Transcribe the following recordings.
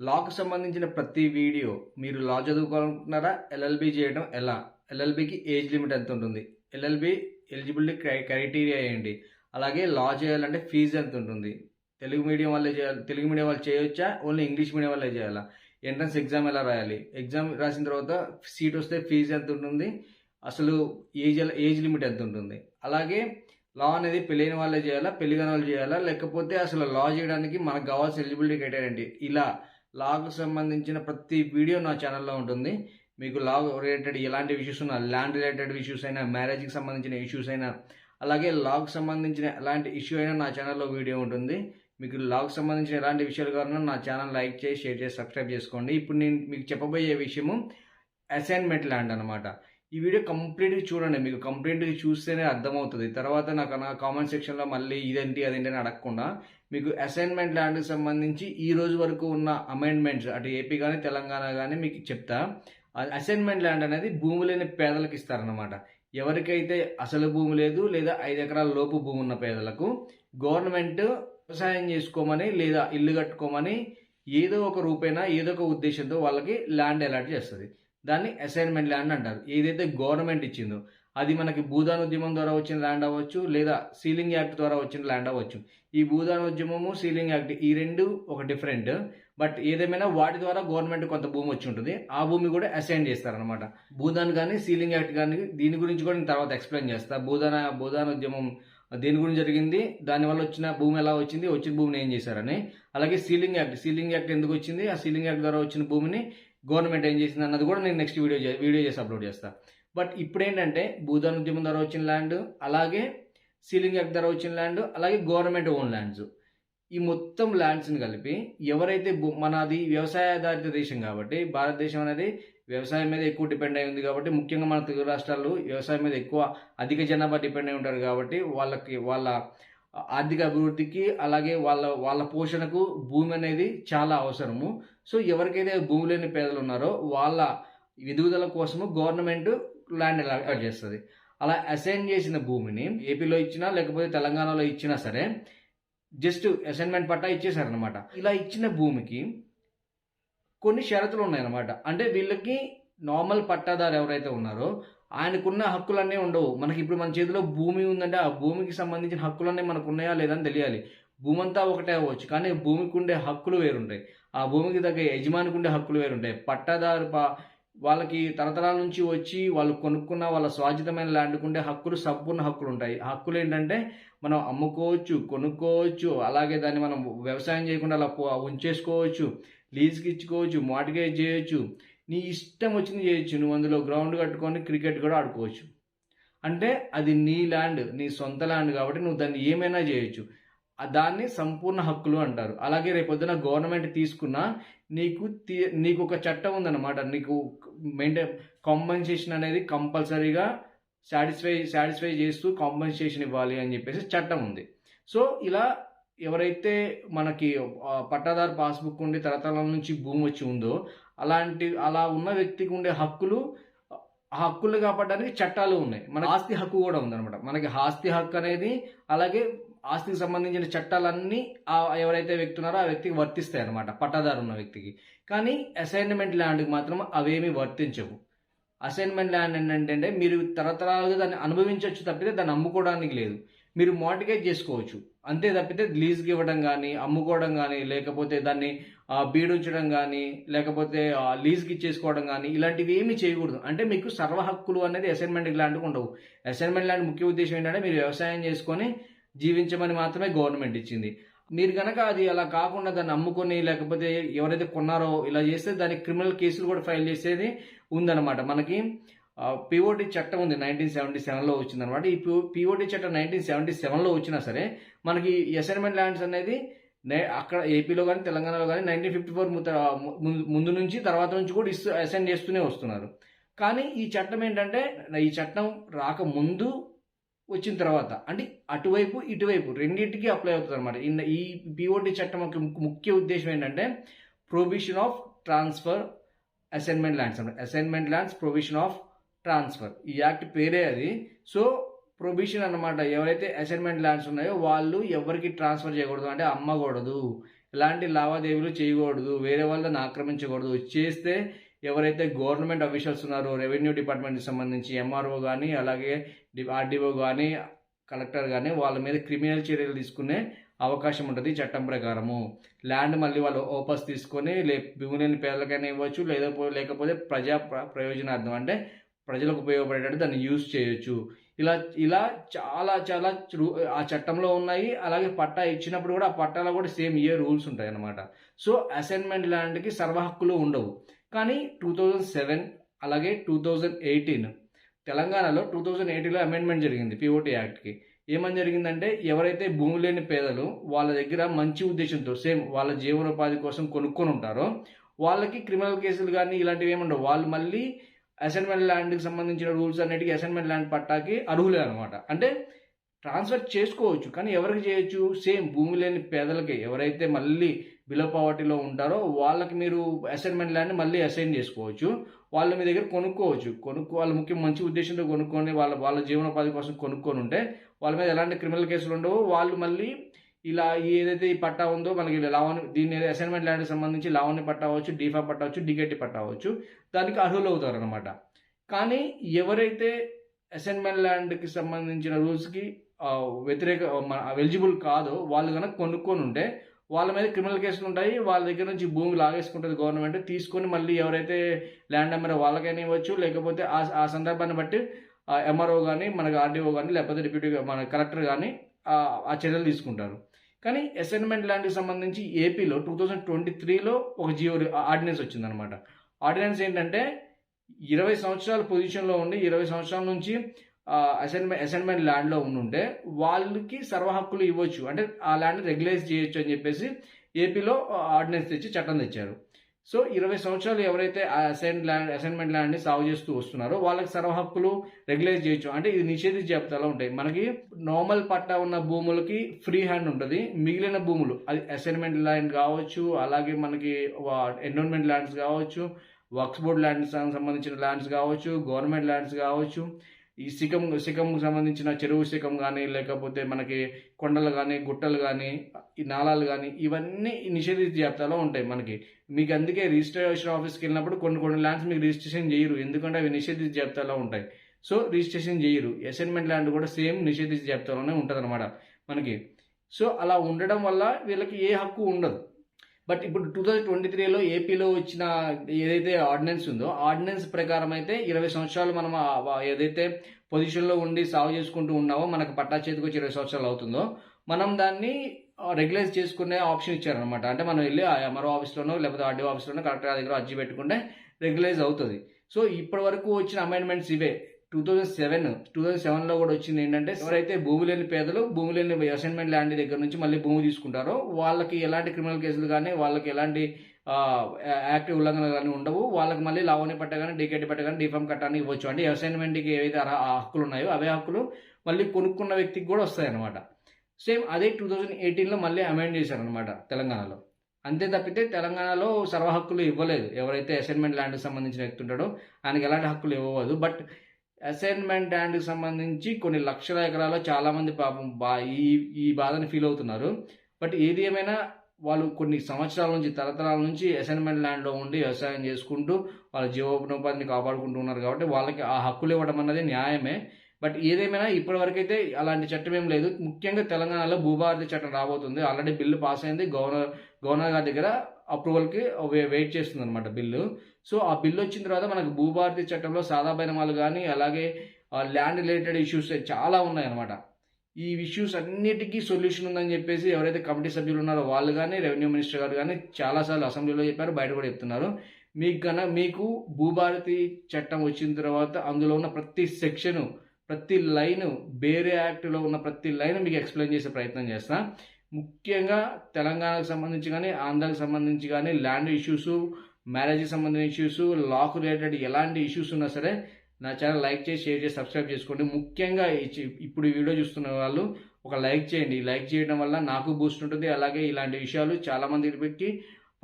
లాకు సంబంధించిన ప్రతి వీడియో మీరు లా చదువుకోవాలనుకుంటున్నారా? ఎల్ఎల్బి చేయడం ఎలా? ఎల్ఎల్బికి ఏజ్ లిమిట్ ఎంత ఉంటుంది? ఎల్ఎల్బి ఎలిజిబిలిటీ క్రై క్రైటీరియా ఏంటి? అలాగే లా చేయాలంటే ఫీజు ఎంత ఉంటుంది? తెలుగు మీడియం వాళ్ళే చేయాలి తెలుగు మీడియం వాళ్ళు చేయొచ్చా? ఓన్లీ ఇంగ్లీష్ మీడియం వాళ్ళే చేయాలా? ఎంట్రన్స్ ఎగ్జామ్ ఎలా రాయాలి? ఎగ్జామ్ రాసిన తర్వాత సీట్ వస్తే ఫీజు ఎంత ఉంటుంది? అసలు ఏజ్ ఎలా- ఏజ్ లిమిట్ ఎంత ఉంటుంది? అలాగే లా అనేది పెళ్ళైన వాళ్ళే చేయాలా? పెళ్ళి వాళ్ళు చేయాలా? లేకపోతే అసలు లా చేయడానికి మనకు కావాల్సిన ఎలిజిబిలిటీ క్రైటీరియా ఏంటి? ఇలా లాకు సంబంధించిన ప్రతి వీడియో నా ఛానల్లో ఉంటుంది. మీకు లా రిలేటెడ్ ఎలాంటి ఇష్యూస్ ఉన్నా ల్యాండ్ రిలేటెడ్ ఇష్యూస్ అయినా మ్యారేజ్కి సంబంధించిన ఇష్యూస్ అయినా అలాగే లాకు సంబంధించిన ఎలాంటి ఇష్యూ అయినా నా ఛానల్లో వీడియో ఉంటుంది. మీకు లాకు సంబంధించిన ఎలాంటి విషయాలు కావాలన్నా నా ఛానల్ లైక్ చేసి షేర్ చేసి సబ్స్క్రైబ్ చేసుకోండి. ఇప్పుడు నేను మీకు చెప్పబోయే విషయము అసైన్మెంట్ ల్యాండ్ అనమాట ఈ వీడియో కంప్లీట్గా చూడండి. మీకు కంప్లీట్గా చూస్తేనే అర్థమవుతుంది. తర్వాత నాకు నా కామెంట్ సెక్షన్లో మళ్ళీ ఇదేంటి అదేంటి అని అడగకుండా మీకు అసైన్మెంట్ ల్యాండ్కి సంబంధించి ఈ రోజు వరకు ఉన్న అమెండ్మెంట్స్ అటు ఏపీ కానీ తెలంగాణ కానీ మీకు చెప్తా. అసైన్మెంట్ ల్యాండ్ అనేది భూమి లేని పేదలకు ఇస్తారనమాట ఎవరికైతే అసలు భూమి లేదు లేదా ఐదు ఎకరాల లోపు భూమి ఉన్న పేదలకు గవర్నమెంట్ వ్యవసాయం చేసుకోమని లేదా ఇల్లు కట్టుకోమని ఏదో ఒక రూపేనా ఏదో ఒక ఉద్దేశంతో వాళ్ళకి ల్యాండ్ అలాట్ చేస్తుంది. దాన్ని అసైన్మెంట్ ల్యాండ్ అంటారు. ఏదైతే గవర్నమెంట్ ఇచ్చిందో అది మనకి భూదాన ఉద్యమం ద్వారా వచ్చిన ల్యాండ్ అవ్వచ్చు లేదా సీలింగ్ యాక్ట్ ద్వారా వచ్చిన ల్యాండ్ అవ్వచ్చు. ఈ భూదాన ఉద్యమము సీలింగ్ యాక్ట్ ఈ రెండు ఒక డిఫరెంట్ బట్ ఏదేమైనా వాటి ద్వారా గవర్నమెంట్ కొంత భూమి వచ్చి ఉంటుంది. ఆ భూమి కూడా అసైన్ చేస్తారనమాట భూదాన్ కానీ సీలింగ్ యాక్ట్ కానీ దీని గురించి కూడా నేను తర్వాత ఎక్స్ప్లెయిన్ చేస్తా. భూదాన భూదాన ఉద్యమం దేని గురించి జరిగింది దానివల్ల వచ్చిన భూమి ఎలా వచ్చింది వచ్చిన భూమిని ఏం చేశారని. అలాగే సీలింగ్ యాక్ట్ సీలింగ్ యాక్ట్ ఎందుకు వచ్చింది ఆ సీలింగ్ యాక్ట్ ద్వారా వచ్చిన భూమిని గవర్నమెంట్ ఏం చేసింది అన్నది కూడా నేను నెక్స్ట్ వీడియో వీడియో చేసి అప్లోడ్ చేస్తా. బట్ ఇప్పుడు ఏంటంటే భూదాన్ ఉద్యమం ద్వారా వచ్చిన ల్యాండ్ అలాగే సీలింగ్ యాక్ట్ ద్వారా వచ్చిన ల్యాండ్ అలాగే గవర్నమెంట్ ఓన్ ల్యాండ్స్. ఈ మొత్తం ల్యాండ్స్ని కలిపి ఎవరైతే భూ- మనది వ్యవసాయాధారిత దేశం కాబట్టి భారతదేశం అనేది వ్యవసాయం మీద ఎక్కువ డిపెండ్ అయి ఉంది కాబట్టి ముఖ్యంగా మన తెలుగు రాష్ట్రాలు వ్యవసాయం మీద ఎక్కువ అధిక జనాభా డిపెండ్ అయి ఉంటారు కాబట్టి వాళ్ళకి వాళ్ళ ఆర్థిక అభివృద్ధికి అలాగే వాళ్ళ వాళ్ళ పోషణకు భూమి అనేది చాలా అవసరము. సో ఎవరికైతే భూమి లేని పేదలు ఉన్నారో వాళ్ళ ఎదుగుదల కోసము గవర్నమెంట్ ల్యాండ్ అలాట్ చేస్తుంది అలా అసైన్ చేసిన భూమిని ఏపీలో ఇచ్చినా లేకపోతే తెలంగాణలో ఇచ్చినా సరే జస్ట్ అసైన్మెంట్ పట్టా ఇచ్చేసారనమాట ఇలా ఇచ్చిన భూమికి కొన్ని షరతులు ఉన్నాయన్నమాట. అంటే వీళ్ళకి నార్మల్ పట్టాదారు ఎవరైతే ఉన్నారో ఆయనకున్న హక్కులన్నీ ఉండవు. మనకి ఇప్పుడు మన చేతిలో భూమి ఉందంటే ఆ భూమికి సంబంధించిన హక్కులన్నీ మనకు ఉన్నాయా లేదని తెలియాలి. భూమి అంతా ఒకటే అవ్వచ్చు కానీ భూమికి ఉండే హక్కులు వేరుంటాయి. ఆ భూమికి తగ్గ యజమానికి ఉండే హక్కులు వేరుంటాయి. పట్టాదారు పా వాళ్ళకి తరతరాల నుంచి వచ్చి వాళ్ళు కొనుక్కున్న వాళ్ళ స్వాజితమైన ల్యాండ్ ఉండే హక్కులు సంపూర్ణ హక్కులు ఉంటాయి. హక్కులు ఏంటంటే మనం అమ్ముకోవచ్చు కొనుక్కోవచ్చు అలాగే దాన్ని మనం వ్యవసాయం చేయకుండా అలా ఉంచేసుకోవచ్చు లీజ్కి ఇచ్చుకోవచ్చు మార్టిగేజ్ చేయొచ్చు. నీ ఇష్టం వచ్చింది చేయొచ్చు. నువ్వు అందులో గ్రౌండ్ కట్టుకొని క్రికెట్ కూడా ఆడుకోవచ్చు. అంటే అది నీ ల్యాండ్ నీ సొంత ల్యాండ్ కాబట్టి నువ్వు దాన్ని ఏమైనా చేయొచ్చు. దాన్ని సంపూర్ణ హక్కులు అంటారు. అలాగే రేపొద్దున గవర్నమెంట్ తీసుకున్న నీకు తీ- నీకు ఒక చట్టం ఉందన్నమాట. నీకు మెయింటైన్ కాంపన్సేషన్ అనేది కంపల్సరీగా సాటిస్ఫై సాటిస్ఫై చేస్తూ కాంపన్సేషన్ ఇవ్వాలి అని చెప్పేసి చట్టం ఉంది. సో ఇలా ఎవరైతే మనకి పట్టాదారు పాస్బుక్ ఉండి తరతరాల నుంచి భూమి వచ్చి ఉందో అలాంటి అలా ఉన్న వ్యక్తికి ఉండే హక్కులు ఆ హక్కులు కాపాడడానికి చట్టాలు ఉన్నాయి. మన ఆస్తి హక్కు కూడా ఉందన్నమాట. మనకి ఆస్తి హక్కు అనేది అలాగే ఆస్తికి సంబంధించిన చట్టాలన్నీ ఆ ఎవరైతే వ్యక్తి ఉన్నారో ఆ వ్యక్తికి వర్తిస్తాయి అనమాట పట్టాదారు ఉన్న వ్యక్తికి. కానీ అసైన్మెంట్ ల్యాండ్కి మాత్రం అవేమీ వర్తించవు. అసైన్మెంట్ ల్యాండ్ ఏంటంటే మీరు తరతరాలుగా దాన్ని అనుభవించవచ్చు తప్పితే దాన్ని అమ్ముకోవడానికి లేదు. మీరు మార్టిగేజ్ చేసుకోవచ్చు. అంతే తప్పితే లీజ్కి ఇవ్వడం కానీ అమ్ముకోవడం కానీ లేకపోతే దాన్ని బీడుంచడం కానీ లేకపోతే లీజ్కి ఇచ్చేసుకోవడం కానీ ఇలాంటివి ఏమీ చేయకూడదు. అంటే మీకు సర్వ హక్కులు అనేది అసైన్మెంట్ ల్యాండ్కి ఉండవు. అసైన్మెంట్ ల్యాండ్ ముఖ్య ఉద్దేశం ఏంటంటే మీరు వ్యవసాయం చేసుకొని జీవించమని మాత్రమే గవర్నమెంట్ ఇచ్చింది. మీరు కనుక అది అలా కాకుండా దాన్ని అమ్ముకొని లేకపోతే ఎవరైతే కొన్నారో ఇలా చేస్తే దానికి క్రిమినల్ కేసులు కూడా ఫైల్ చేసేది ఉందన్నమాట. మనకి పిఓటి చట్టం ఉంది నైన్టీన్ సెవెంటీ సెవెన్లో వచ్చిందనమాట ఈ పిఓటి చట్టం నైన్టీన్ సెవెంటీ సెవెన్లో వచ్చినా సరే మనకి అసైన్మెంట్ ల్యాండ్స్ అనేది అక్కడ ఏపీలో కానీ తెలంగాణలో కానీ నైన్టీన్ ఫిఫ్టీ ఫోర్ ముందు నుంచి తర్వాత నుంచి కూడా ఇస్తూ అసైన్ చేస్తూనే వస్తున్నారు. కానీ ఈ చట్టం ఏంటంటే ఈ చట్టం రాకముందు వచ్చిన తర్వాత అంటే అటువైపు ఇటువైపు రెండింటికి అప్లై అవుతుంది అనమాట ఈ పిఓటి చట్టం యొక్క ముఖ్య ఉద్దేశం ఏంటంటే provision of transfer assignment lands అనమాట assignment lands provision of transfer ఈ యాక్ట్ పేరే అది. సో ప్రొవిషన్ అన్నమాట ఎవరైతే అసైన్మెంట్ ల్యాండ్స్ ఉన్నాయో వాళ్ళు ఎవరికి ట్రాన్స్ఫర్ చేయకూడదు అంటే అమ్మకూడదు. ఎలాంటి లావాదేవీలు చేయకూడదు. వేరే వాళ్ళని ఆక్రమించకూడదు. చేస్తే ఎవరైతే గవర్నమెంట్ అఫీషియల్స్ ఉన్నారో రెవెన్యూ డిపార్ట్మెంట్కి సంబంధించి ఎంఆర్ఓ కానీ అలాగే ఆర్డీఓ కానీ కలెక్టర్ కానీ వాళ్ళ మీద క్రిమినల్ చర్యలు తీసుకునే అవకాశం ఉంటుంది చట్టం ప్రకారము. ల్యాండ్ మళ్ళీ వాళ్ళు ఓపస్ తీసుకొని లే భూమిలేని పేదలకైనా ఇవ్వచ్చు లేకపోతే లేకపోతే ప్రజా ప్ర- ప్రయోజనార్థం అంటే ప్రజలకు ఉపయోగపడేటట్టు దాన్ని యూజ్ చేయొచ్చు. ఇలా ఇలా చాలా చాలా ఆ చట్టంలో ఉన్నాయి. అలాగే పట్టా ఇచ్చినప్పుడు కూడా ఆ పట్టాలో కూడా సేమ్ ఇయర్ రూల్స్ ఉంటాయి అన్నమాట సో అసైన్మెంట్ ల్యాండ్కి సర్వహక్కులు ఉండవు. కానీ టూ థౌజండ్ సెవెన్ అలాగే టూ థౌజండ్ ఎయిటీన్ తెలంగాణలో టూ థౌజండ్ ఎయిటీన్లో అమెండ్మెంట్ జరిగింది పిఓటీ యాక్ట్కి ఏమని జరిగిందంటే ఎవరైతే భూమి లేని పేదలు వాళ్ళ దగ్గర మంచి ఉద్దేశంతో సేమ్ వాళ్ళ జీవనోపాధి కోసం కొనుక్కొని ఉంటారో వాళ్ళకి క్రిమినల్ కేసులు కానీ ఇలాంటివి ఏముండవు వాళ్ళు మళ్ళీ అసైన్మెంట్ ల్యాండ్కి సంబంధించిన రూల్స్ అన్నిటికీ అసైన్మెంట్ ల్యాండ్ పట్టాకి అర్హులే అనమాట అంటే ట్రాన్స్ఫర్ చేసుకోవచ్చు కానీ ఎవరికి చేయొచ్చు? సేమ్ భూమి లేని పేదలకి. ఎవరైతే మళ్ళీ బిలో పావర్టీలో ఉంటారో వాళ్ళకి మీరు అసైన్మెంట్ ల్యాండ్ మళ్ళీ అసైన్ చేసుకోవచ్చు. వాళ్ళు మీ దగ్గర కొనుక్కోవచ్చు. కొనుక్కో వాళ్ళు ముఖ్యం మంచి ఉద్దేశంతో కొనుక్కొని వాళ్ళ వాళ్ళ జీవనోపాధి కోసం కొనుక్కొని ఉంటే వాళ్ళ మీద ఎలాంటి క్రిమినల్ కేసులు ఉండవు వాళ్ళు మళ్ళీ ఇలా ఏదైతే ఈ పట్టా ఉందో మనకి లావణి దీని అసైన్మెంట్ ల్యాండ్కి సంబంధించి లావణ్య పట్టా అవ్వచ్చు డీఫా పట్టా అవ్వచ్చు డికెట్టి పట్టా అవ్వచ్చు దానికి అర్హులు అవుతారు అనమాట కానీ ఎవరైతే అసైన్మెంట్ ల్యాండ్కి సంబంధించిన రూల్స్కి వ్యతిరేక ఎలిజిబుల్ కాదో వాళ్ళు కనుక కొనుక్కొని ఉంటే వాళ్ళ మీద క్రిమినల్ కేసులు ఉంటాయి. వాళ్ళ దగ్గర నుంచి భూమి లాగేసుకుంటుంది గవర్నమెంట్ తీసుకొని మళ్ళీ ఎవరైతే ల్యాండ్ అమ్మారో వాళ్ళకైనా ఇవ్వచ్చు. లేకపోతే ఆ ఆ సందర్భాన్ని బట్టి ఎంఆర్ఓ కానీ మనకి ఆర్డీఓ కానీ లేకపోతే డిప్యూటీ మన కలెక్టర్ కానీ ఆ చర్యలు తీసుకుంటారు. కానీ అసైన్మెంట్ ల్యాండ్కి సంబంధించి ఏపీలో టూ థౌజండ్ ట్వంటీ త్రీలో ఒక జియో ఆర్డినెన్స్ వచ్చిందనమాట ఆర్డినెన్స్ ఏంటంటే ఇరవై సంవత్సరాల పొజిషన్లో ఉండి ఇరవై సంవత్సరాల నుంచి అసైన్మెంట్ అసైన్మెంట్ ల్యాండ్లో ఉండుంటే వాళ్ళకి సర్వ హక్కులు ఇవ్వచ్చు. అంటే ఆ ల్యాండ్ రెగ్యులైజ్ చేయొచ్చు అని చెప్పేసి ఏపీలో ఆర్డినెన్స్ తెచ్చి చట్టం తెచ్చారు. సో ఇరవై సంవత్సరాలు ఎవరైతే అసైన్ ల్యాండ్ అసైన్మెంట్ ల్యాండ్ని సాగు చేస్తూ వస్తున్నారో వాళ్ళకి సర్వ హక్కులు రెగ్యులైజ్ చేయొచ్చు. అంటే ఇది నిషేధించే జాబితాలో ఉంటాయి. మనకి నార్మల్ పట్టా ఉన్న భూములకి ఫ్రీ హ్యాండ్ ఉంటుంది. మిగిలిన భూములు అది అసైన్మెంట్ ల్యాండ్ కావచ్చు అలాగే మనకి ఎన్విరాన్మెంట్ ల్యాండ్స్ కావచ్చు వర్క్స్ బోర్డ్ ల్యాండ్స్ సంబంధించిన ల్యాండ్స్ కావచ్చు గవర్నమెంట్ ల్యాండ్స్ కావచ్చు ఈ శిఖం శిఖంకు సంబంధించిన చెరువు శిఖం కానీ లేకపోతే మనకి కొండలు కానీ గుట్టలు కానీ ఈ నాళాలు కానీ ఇవన్నీ నిషేధిత జాబితాలో ఉంటాయి మనకి. మీకు అందుకే రిజిస్ట్రేషన్ ఆఫీస్కి వెళ్ళినప్పుడు కొన్ని కొన్ని ల్యాండ్స్ మీకు రిజిస్ట్రేషన్ చేయరు. ఎందుకంటే అవి నిషేధిత జాబితాలో ఉంటాయి. సో రిజిస్ట్రేషన్ చేయరు. అసైన్మెంట్ ల్యాండ్ కూడా సేమ్ నిషేధిత జాబితాలోనే ఉంటుంది అనమాట మనకి. సో అలా ఉండడం వల్ల వీళ్ళకి ఏ హక్కు ఉండదు. బట్ ఇప్పుడు టూ థౌజండ్ ట్వంటీ త్రీలో ఏపీలో వచ్చిన ఏదైతే ఆర్డినెన్స్ ఉందో ఆర్డినెన్స్ ప్రకారం అయితే ఇరవై సంవత్సరాలు మనం ఏదైతే పొజిషన్లో ఉండి సాగు చేసుకుంటూ ఉన్నామో మనకు పట్టా చేతికి వచ్చి ఇరవై సంవత్సరాలు అవుతుందో మనం దాన్ని రెగ్యులైజ్ చేసుకునే ఆప్షన్ ఇచ్చారనమాట అంటే మనం వెళ్ళి ఆ ఎంఆర్ఓ ఆఫీస్లోనో లేకపోతే ఆర్డీఓ ఆఫీస్లోనో కలెక్టర్ దగ్గర అర్జీ పెట్టుకుంటే రెగ్యులైజ్ అవుతుంది. సో ఇప్పటి వరకు వచ్చిన అమెండ్మెంట్స్ ఇవే. Two thousand seven two thousand సెవెన్లో కూడా వచ్చింది ఏంటంటే ఎవరైతే భూమి లేని పేదలు భూమి లేని అసైన్మెంట్ ల్యాండ్ దగ్గర నుంచి మళ్ళీ భూమి తీసుకుంటారో వాళ్ళకి ఎలాంటి క్రిమినల్ కేసులు కానీ వాళ్ళకి ఎలాంటి యాక్టివ్ ఉల్లంఘన కానీ ఉండవు. వాళ్ళకి మళ్ళీ లావణి పట్ట కానీ పట్టగానే పట్ట కానీ డిఫామ్ కట్టాన్ని ఇవ్వచ్చు అంటే అసైన్మెంట్కి ఏవైతే హక్కులు ఉన్నాయో అవే హక్కులు మళ్ళీ కొనుక్కున్న వ్యక్తికి కూడా వస్తాయన్నమాట. సేమ్ అదే టూ థౌజండ్ ఎయిటీన్లో మళ్ళీ అమెండ్ చేశారనమాట తెలంగాణలో. అంతే తప్పితే తెలంగాణలో సర్వ హక్కులు ఇవ్వలేదు. ఎవరైతే అసైన్మెంట్ ల్యాండ్కి సంబంధించిన వ్యక్తి ఉంటాడో ఆయనకి ఎలాంటి హక్కులు ఇవ్వదు బట్ అసైన్మెంట్ ల్యాండ్కి సంబంధించి కొన్ని లక్షల ఎకరాల్లో చాలామంది పాపం బా ఈ ఈ బాధని ఫీల్ అవుతున్నారు. బట్ ఏది ఏమైనా వాళ్ళు కొన్ని సంవత్సరాల నుంచి తరతరాల నుంచి అసైన్మెంట్ ల్యాండ్లో ఉండి వ్యవసాయం చేసుకుంటూ వాళ్ళ జీవోపనోపాధిని కాపాడుకుంటూ ఉన్నారు కాబట్టి వాళ్ళకి ఆ హక్కులు ఇవ్వడం అన్నది న్యాయమే. బట్ ఏదేమైనా ఇప్పటివరకైతే అలాంటి చట్టం ఏం లేదు. ముఖ్యంగా తెలంగాణలో భూభారతి చట్టం రాబోతుంది. ఆల్రెడీ బిల్లు పాస్ అయింది. గవర్నర్ గవర్నర్ గారి దగ్గర అప్రూవల్కి వెయిట్ చేస్తుంది అనమాట బిల్లు. సో ఆ బిల్ వచ్చిన తర్వాత మనకు భూభారతి చట్టంలో సాదా బైనమాలు కానీ అలాగే ల్యాండ్ రిలేటెడ్ ఇష్యూస్ చాలా ఉన్నాయన్నమాట. ఈ ఇష్యూస్ అన్నిటికీ సొల్యూషన్ ఉందని చెప్పేసి ఎవరైతే కమిటీ సభ్యులు ఉన్నారో వాళ్ళు కానీ రెవెన్యూ మినిస్టర్ గారు కానీ చాలాసార్లు అసెంబ్లీలో చెప్పారు బయట కూడా చెప్తున్నారు. మీకు కన్నా మీకు భూభారతి చట్టం వచ్చిన తర్వాత అందులో ఉన్న ప్రతి సెక్షను ప్రతి లైన్ వేరే యాక్ట్లో ఉన్న ప్రతి లైన్ మీకు ఎక్స్ప్లెయిన్ చేసే ప్రయత్నం చేస్తా. ముఖ్యంగా తెలంగాణకు సంబంధించి కానీ ఆంధ్రాకి సంబంధించి కానీ ల్యాండ్ ఇష్యూస్ మ్యారేజ్కి సంబంధించిన ఇష్యూస్ లాకు రిలేటెడ్ ఎలాంటి ఇష్యూస్ ఉన్నా సరే నా ఛానల్ లైక్ చేసి షేర్ చేసి సబ్స్క్రైబ్ చేసుకోండి. ముఖ్యంగా ఇప్పుడు వీడియో చూస్తున్న వాళ్ళు ఒక లైక్ చేయండి. లైక్ చేయడం వల్ల నాకు బూస్ట్ ఉంటుంది. అలాగే ఇలాంటి విషయాలు చాలా మందికి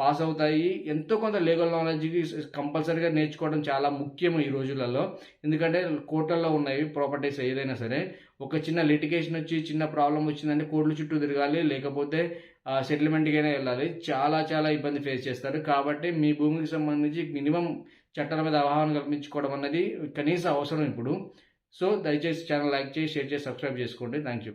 పాస్ అవుతాయి. ఎంతో కొంత లీగల్ నాలెడ్జ్కి కంపల్సరీగా నేర్చుకోవడం చాలా ముఖ్యం ఈ రోజులలో. ఎందుకంటే కోర్టుల్లో ఉన్నాయి ప్రాపర్టీస్ ఏదైనా సరే. ఒక చిన్న లిటిగేషన్ వచ్చి చిన్న ప్రాబ్లం వచ్చిందంటే కోర్టుల చుట్టూ తిరగాలి. లేకపోతే సెటిల్మెంట్కైనా వెళ్ళాలి. చాలా చాలా ఇబ్బంది ఫేస్ చేస్తారు. కాబట్టి మీ భూమికి సంబంధించి మినిమం చట్టాల మీద అవగాహన కల్పించుకోవడం అనేది కనీస అవసరం ఇప్పుడు. సో దయచేసి ఛానల్ లైక్ చేసి షేర్ చేసి సబ్స్క్రైబ్ చేసుకోండి. Thank you